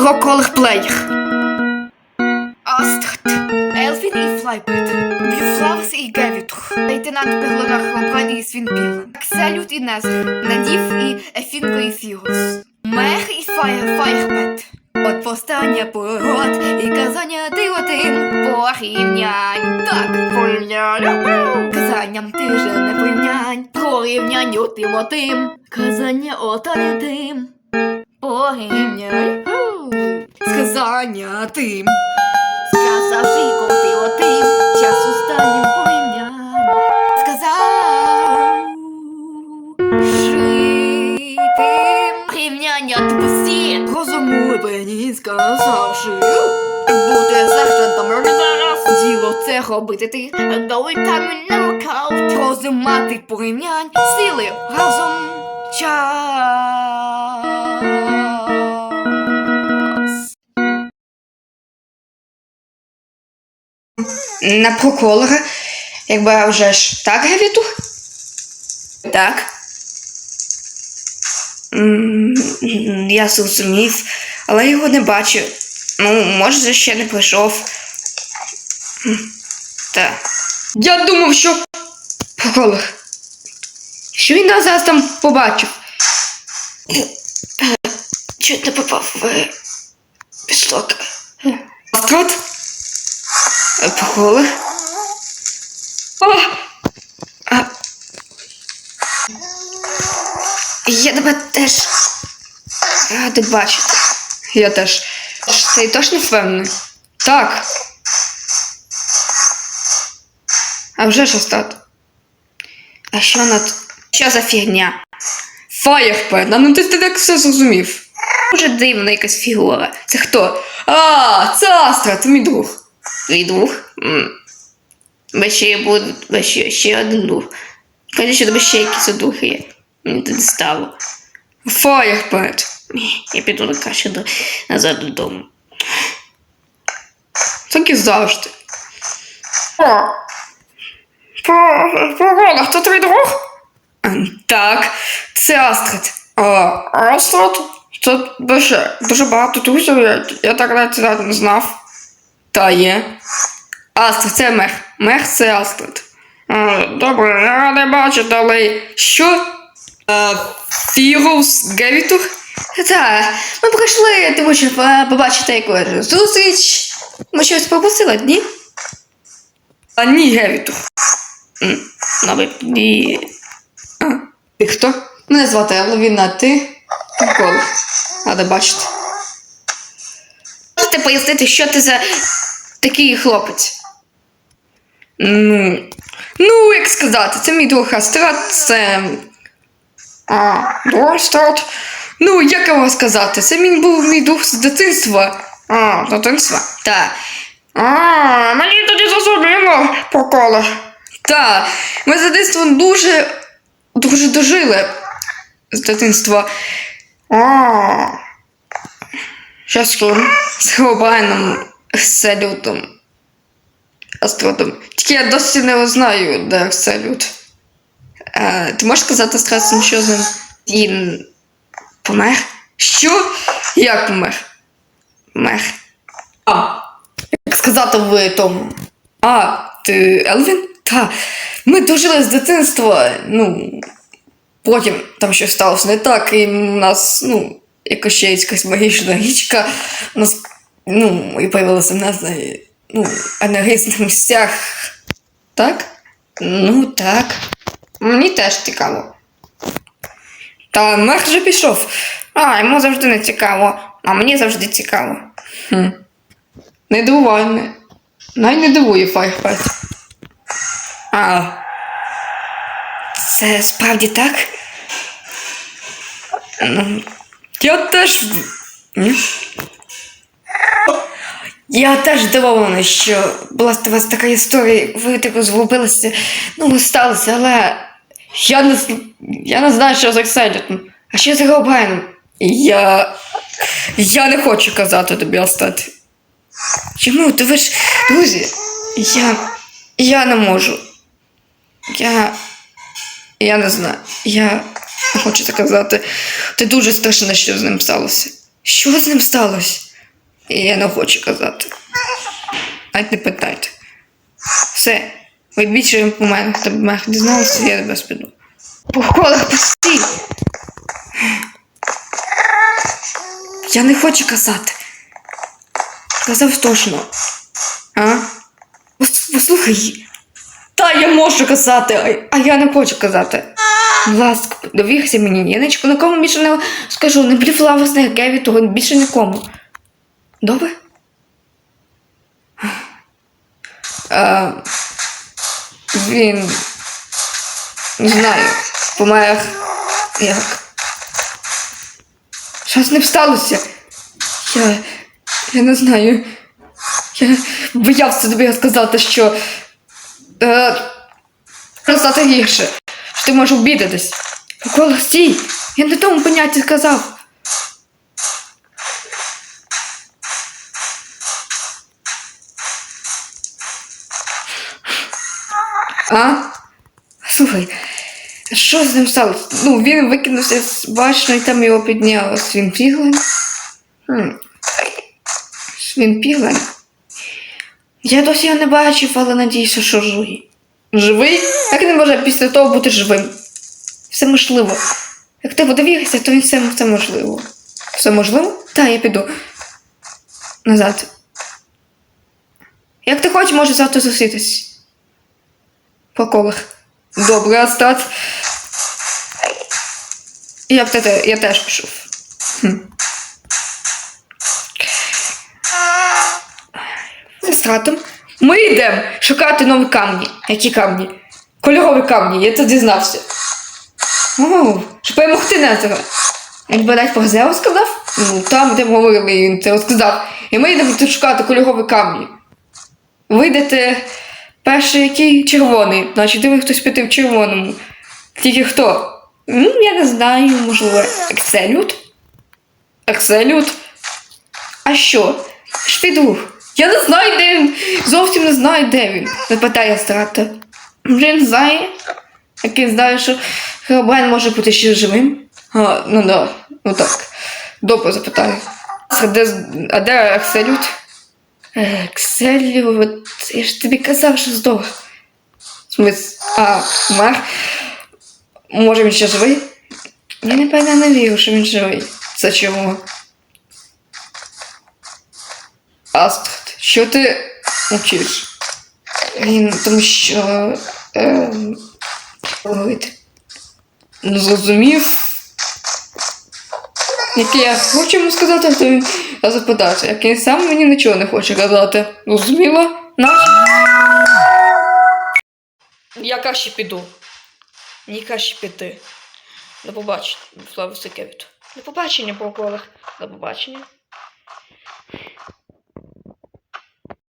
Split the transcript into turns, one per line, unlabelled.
Проколих плеєр. Астрид, Елфін і Флайбет, Блюфлавс і Гевітух, лейтенант Перлонах Ламбран і Свінпіл, Акселют і Незр, Надів і Ефінко і Фігус, Мех і Фаєр Фаєрбет. От повстання пород і казання ти один порівнянь. Так, порівнянь. Казанням ти вже не порівнянь. Порівнянь отим отим. Казання ота тим. Порівнянь. Сказання тим. Сказавши коти отим. Час останнім порівнянь. Сказав. Жити порівняння тупості. Розумлені сказавши. Бути сержантом зараз. Діло це робити ти. Доли там і нокаут. Розумати порівнянь. Сили разом. Час.
На проколора, якби вже ж так Гевіту? Так. Я зрозумів, але його не бачу. Ну, може, ще не прийшов. Так. Я думав, що проколор. Що він нас зараз там побачив? Чуть не попав в пісток. Астрот? Проколор? О! А... Я тебе теж радий бачити. Я теж. Ти точно впевнений? Так. А вже ж остат. А що над. Що за фігня? Фаєрпен, а ну ти, ти так все зрозумів. Дуже дивна якась фігура. Це хто? А, це Астра, це мій друг. М. Бо ще буде бо ще, ще один друг. Кажи, що тебе ще якийсь друг є. Мені тут стало. Фаєрпет. Я піду на до, назад додому. Так і завжди. О. Погода, хто твій друг? Так, це Астрид. А, Астрид? Це дуже, дуже багато друзів, я, я так навіть не знав. Та є. Астрид, це мех. Мех це Астрид. Добре, я радий бачити, але що? А, Фірус Гевітур? Так, ми прийшли, що е, побачити якусь зустріч. Ми щось пропустили, ні? А ні, Гевітур. Навіть. Ти хто? Мене звати Еловіна, ти? Прикол. Рада бачити. Пояснити, що ти за такий хлопець? Ну, ну, як сказати, це мій друг Астрат, це. А, друг Астрат? Ну, як його сказати? Це він був мій друг з дитинства. А, з дитинства? Так. А, мені тоді зрозуміло, прокола. Так, ми з дитинством дуже, дуже дожили з дитинства. А, що з Хеобрайном, Салютом. Астротом. Тільки я досі не знаю, де Салют. Е, ти можеш сказати Страсом, що з ним? Він помер? Що? Як помер? Помер. А, як сказати в тому. А, ти Елвін? Та. Ми дожили з дитинства. Ну. Потім там щось сталося не так, і в нас, ну, якось ще якась магічна річка. Нас, ну, і появилася не знаю, ну, енергетичних місцях. Так? Ну, так. Мені теж цікаво. Та Мех вже пішов. А, йому завжди не цікаво, а мені завжди цікаво. Хм. Не дивувай мене. Най не дивує Файрпет. А. Це справді так? Ну, я теж. Я теж здивований, що була у вас така історія, ви типу згубилися, ну, сталося, але я не, я не знаю, що з Екселітом. А що з Геобайном? Я. Я не хочу казати тобі остати. Чому? Ти ви ж друзі? Я. Я не можу. Я. Я не знаю. Я хочу казати. Ти дуже страшно, що з ним сталося. Що з ним сталося? Я не хочу казати. Навіть не питайте. Все. Ви більше по мене, хто б мене дізналися, я тебе спіду. По колах пусти. Я не хочу казати. Казав точно. А? Послухай. Та я можу казати, а я не хочу казати. Будь ласка, довірся мені, Ніночку, нікому більше не скажу, не бліфлава з Геві, того більше нікому. Добре? А, він. Не знаю, помер. Як? Що з ним сталося? Я. Я не знаю. Я боявся тобі сказати, що. Е, стати гірше. Ти можеш обідатись. Микола, стій! Я не тому понятті сказав. А? Слухай, що з ним сталося? Ну, він викинувся з башни і там його підняв Свінпіглен. Хм. Свінпіглен? Я досі його не бачив, але надіюся, що живий. Живий? Як він може після того бути живим? Все можливо. Як ти подивишся, то він все, все можливо. Все можливо? Так, я піду. Назад. Як ти хочеш, може завтра зустрітись. По колах. Добре, Астат. Я б те, я теж пішов. Хм. З. Ми йдемо шукати нові камні. Які камні? Кольорові камні, я це дізнався. Щоб перемогти Незера. Він бодай про Зео сказав? Ну, там, де ми говорили, він це розказав. І ми йдемо тут шукати кольорові камні. Вийдете перший який червоний, значить ви хтось піти в червоному. Тільки хто? Ну, я не знаю, можливо, Екселют? Екселют? А що? Друг. Я не знаю, де він. Зовсім не знаю, де він. Запитає страта. Він знає. Як він знає, що Херобрайн може бути ще живим. А, ну да, ну так. Добре запитаю. А де, а де Екселют? Екселют. Я ж тобі казав, що здох. Смис. А, мер. Може він ще живий? Я напевно не вірю, що він живий. Це чому? Астрид, що ти мовчиш? Він тому що. Е. Ну, зрозумів. Як я хочу йому сказати, то він запитався. Як він сам мені нічого не хоче казати. Зрозуміло? Наш? Я краще піду. Мені краще піти. До побачення, Слава Сикевіту. До побачення, по. До побачення.